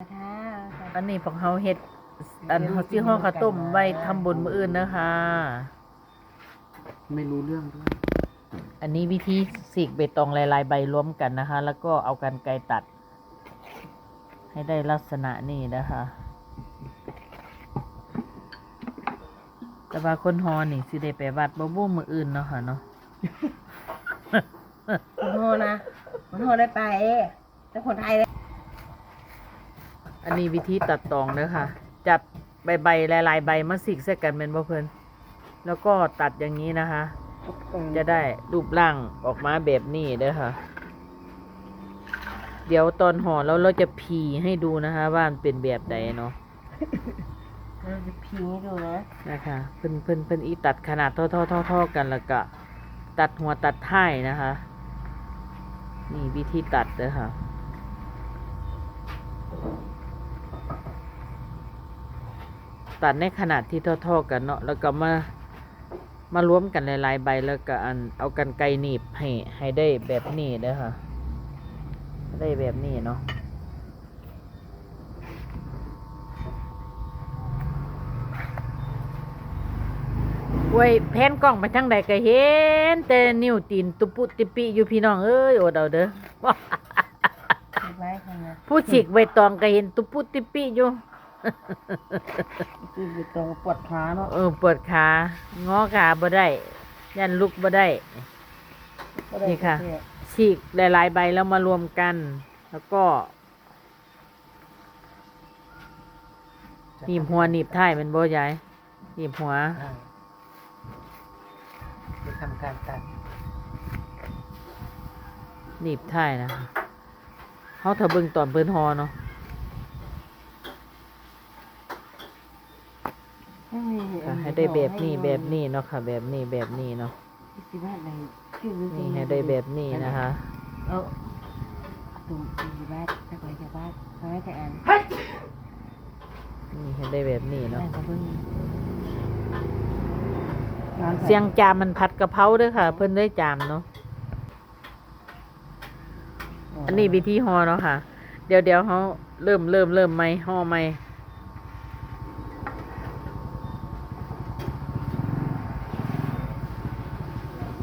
ค่ะอันนี้พวกเขาเฮ็ด อันเขาที่ห้อข้าวต้มไว้ทำบุญมื้ออื่นนะคะ ไม่รู้เรื่องด้วย อันนี้วิธีสีกเบตองหลายๆใบรวมกันนะคะ แล้วก็เอากันไกรตัด ให้ได้ลักษณะนี้นะคะ แต่ว่าคนฮอนี่สิได้ไปวัดบ่บ่มื้ออื่นเนาะค่ะเนาะ คนโทรนะคนโทรได้ไป แต่คนไทยเลย อันนี้วิธีตัดตองเด้อค่ะ จับใบใบๆหลายๆใบมาสีกใส่กันเป็นบ่เพิ่นแล้วก็ตัดอย่างนี้นะคะ จะได้รูปร่างออกมาแบบนี้เด้อค่ะ เดี๋ยวตอนห่อแล้วเราจะพีให้ดูนะคะ ว่ามันเป็นแบบใดเนาะเราจะพิงให้ดูนะนะคะ เพิ่นเพิ่นเพิ่นอีตัดขนาดเท่าเท่าเท่าเท่ากันแล้วก็ตัดหัวตัดท้ายนะคะ นี่วิธีตัดเด้อค่ะ ตัดในขนาดที่เท่าๆกันเนาะแล้วก็มามารวมกันหลายๆใบแล้วก็อันเอากันไกรหนีบให้ให้ได้แบบนี้เด้อค่ะ ได้แบบนี้เนาะไว้ยแพนกล้องไปทางใดก็เห็น แต่นิ้วตีนตุปุติปิอยู่พี่น้องเอ้ยอดเอาเด้อคิดไว้คนนะผู้ฉีกใบตองก็เห็นตุปุติปิอยู่ คืออยู่ตรงปวดขาเนาะเออปวดขางอขาบ่ได้ ยันลุกบ่ได้ บ่ได้นี่ค่ะประเภทฉีกหลายๆใบแล้วมารวมกัน แล้วก็หนีบหัวหนีบท้ายแมันบ่ยายหนีบหัว อ่าจะทำการตัดหนีบท้ายนะคะเฮาถ้าเบิ่งตอนเพิ่นฮอเนาะ ไม่มี ก็ให้ ได้แบบนี้แบบนี้เนาะค่ะ แบบนี้แบบนี้เนาะคิดว่าอะไรชื่อนี่ให้ได้แบบนี้นะคะเออตุ่มอยู่บ้านถ้าไปจากบ้านเขาให้แต่อ่านนี่ให้ได้แบบนี้เนาะอ่านก็เพิ่งเสียงจามมันผัดกะเพราเด้วยค่ะ เพิ่นได้จามเนาะอันนี้วิธีห่อเนาะค่ะ เดี๋ยวเดี๋ยวเขาเริ่มเริ่มเริ่มไหมห่อไหม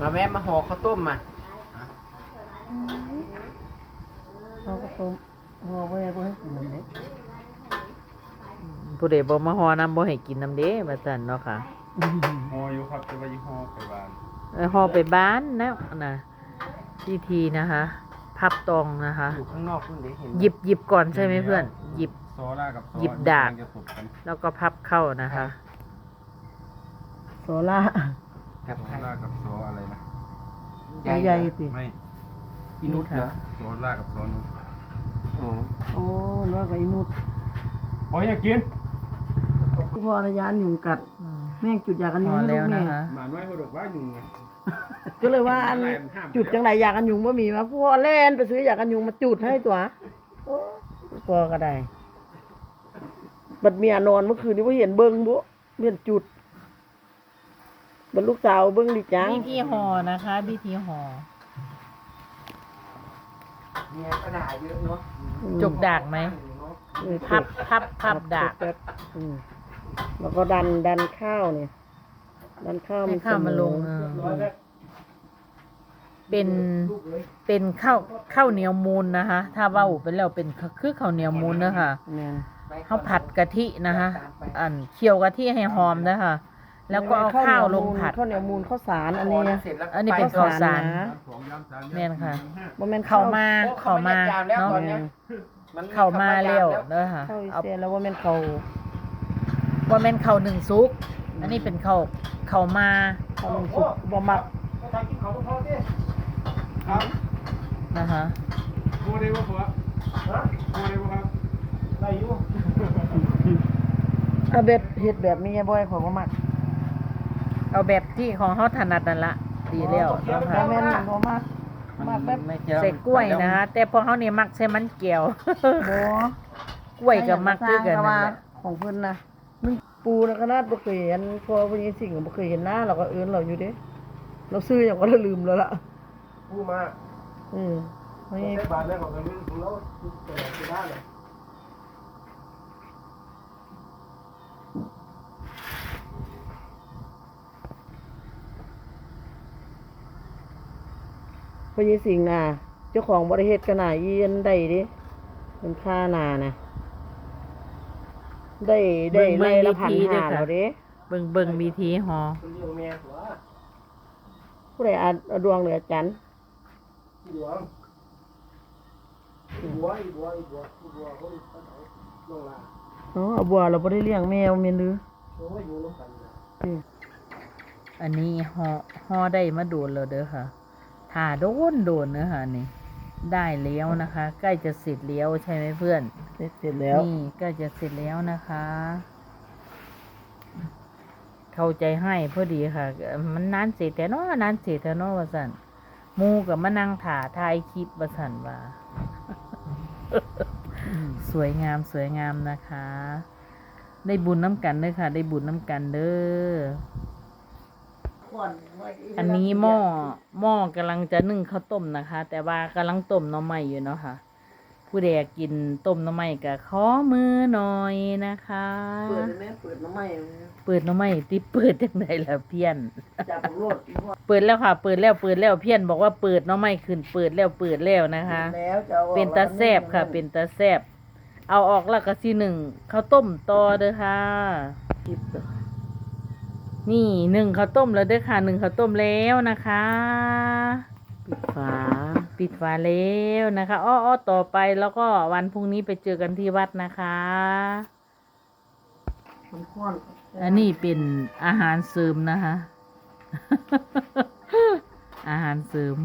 มาแม่มาห่อข้าวต้มมาเขาก็ต้มหัวไว้ไว้ให้กินน้ำเล็กผู้ใดบ่มาห่อน้ำบ่ให้กินน้ำเด้ว่าซั่นเนาะค่ะฮออยู่ครับจะไปยี่ห้อไปบ้านเออห่อไปบ้านนะนะวิธีนะคะพับตองนะคะอยู่ข้างนอกเพิ่งได้เห็นหยิบหยิบก่อนใช่ไหมเพื่อน หยิบโซล่ากับโซหยิบดาบมันจะตบกันแล้วก็พับเข้านะคะ โซล่า กับโซใครล่ากับโซอะไรนะใหญ่ๆสิไม่อินุตเหรอโซล่ากับโซนุชอ๋อโอ้แล้วก็อินุดโอ้ยอยากกินที่พ่อระยานยุงกัดอืมแม่งจุดยากันยุห่งอให้ลูแล้วกแม่นะคะหมาน้อยเขาบอกว่าอยู่ไง ก็เลยว่าอันจุดจังไรยากันยุงว่ามีมาพ่อเล่นไปซื้อยากันยุงมาจุดให้ตัวโอ้พ่อก็ได้บัดเมียนอนเมื่อคืนนี้ว่าเห็นเบิ้งบุเมียนจุด บัดลูกสาวเบิ้งดิจังวิธีห่อนะคะวิธีห่อเนี่ยกระดาษเยอะเนาะจุกดากไหมเออพับพับพับดากอืมแล้วก็ดันดันข้าวเนี่ย ดันข้าวให้ข้าวมันลงเสเออเป็นเป็นข้าวข้าวเหนียวมูลนะคะ ถ้าเว่าไปแล้วเป็นคือข้าวเหนียวมูลนะคะเนี่ยข้าวผัดกะทินะคะ อันเคี่ยวกะทิให้หอมนะคะ แล้วก็เอาข้าวลงผัด ข้าวเหนียวมูลข้าวสารอันนี้นะเสร็จแล้วอันนี้เป็นข้าวสารนะสองยามสามยามแม่นค่ะบ่แม่นเข้ามาโอ้เข้ามาเขาไม่ได้ยามแล้วเนาะตอนเนี้ยนเข้ามาเร็วแล้วเด้อค่ะข้าวอีเอาเซียนแล้วว่าแม่นข้าวว่าแม่นข้าวหนึ่งซุก อันนี้เป็นข้าวข้าวมาข้าวมันสุกบ่มักครับนะคะโมเดลว่าผัวโมเดลว่าครับได้อยู่เอาเบ็ดเฮ็ดแบบนี้บ่ให้ข่อยบ่มัก เอาแบบที่ของเขาถนัดนั่นละดีแล้วเนาะบ่ค่ะแม่นบ่มักมักแบบไม่เจอใส่กล้วยนะคะแต่พอเขาเนี่ยมักใส่มันเกี่ยว บ่กล้วยกับมักคือกันแต่นั่ว่านแหละของเพิ่นนะมันปูแล้วก็นาดบ่เคยเห็นพอเพิ่นสิงบ่เคยเห็นหน้าเราก็เอิ้นเราอยู่เด้เราซื้อหยังก็ลืมแล้วล่ะผู้มาอืมเฮ้ยใช้บาทแล้วของเงินของเราแต่ละที่บ้านเลย พญสิงห์น่ะเจ้าของบริเฮ็ดกันน่ะอีอันได้ดิเป็นค่านานะได้ได้เบิ่งไล่ละเบิ่พันงวิธีห้าเด้อค่ะ แล้วเด้เบิ่งเบิ่งวิธีหอ คุณเลี้ยงแม่หัวผู้ใดอาเอาดวงเหลือจันทร์อีหลวงอีบัวอีบัวอีบัวอีบัวเขาอีกคนไหนลงลาอ๋อเอาบัวเราบ่ได้เลี้ยงแมวแม่นหรือโอ้ยอยู่น้ำกันนะ อันนี้หอหอได้มาโดนแล้วเด้อค่ะ ถ่าโดนโดนเนื้อค่ะนี่ได้แล้วนะคะ ใกล้จะเสร็จแล้วใช่ไหมเพื่อน เสร็จเสร็จแล้ว นี่ใกล้จะเสร็จแล้วนะคะ เข้าใจให้พอดีค่ะ มันนานเสร็จแต่เนาะนานเสร็จแต่เนาะว่าสันหมูกับมานั่งถ่าทายคลิปว่าสันว่าสวยงามสวยงามนะคะ ได้บุญน้ำกันเด้อค่ะ ได้บุญน้ำกันเด้อ อันนี้หม้อหม้อกำลังจะนึ่งข้าวต้มนะคะ แต่ว่ากำลังต้มหน้ำใหม่อยู่เนาะค่ะ ผู้ใดอยากกินต้มหน้ำใหม่ก็ขอมือหน่อยนะคะ เปิดแม่เปิดน้ำไหม้เปิดหน้ำใหม่ติเปิดจังไดล่ะเพี้ยนจับโลดเปิดแล้วค่ะ เปิดแล้วเปิดแล้วเพี้ยนบอกว่าเปิดหน้ำใหม่ขึ้นเปิดแล้วเปิดแล้วนะคะแล้วจะอาออกเป็นตาแซบค่ะ เป็นตาแซบเอาออกแล้วก็สิหนึ่งข้าวต้มต่อเด้อค่ะคลิป นี่หนึ่งข้าวต้มแล้วเด้อค่ะหนึ่งข้าวต้มแล้วนะคะ ปิดฝาปิดฝาแล้วนะคะอ้ออ้อต่อไปแล้วก็วันพรุ่งนี้ไปเจอกันที่วัดนะคะมันค้ออันนี้เป็นอาหารเสริมนะคะ อาหารเสริม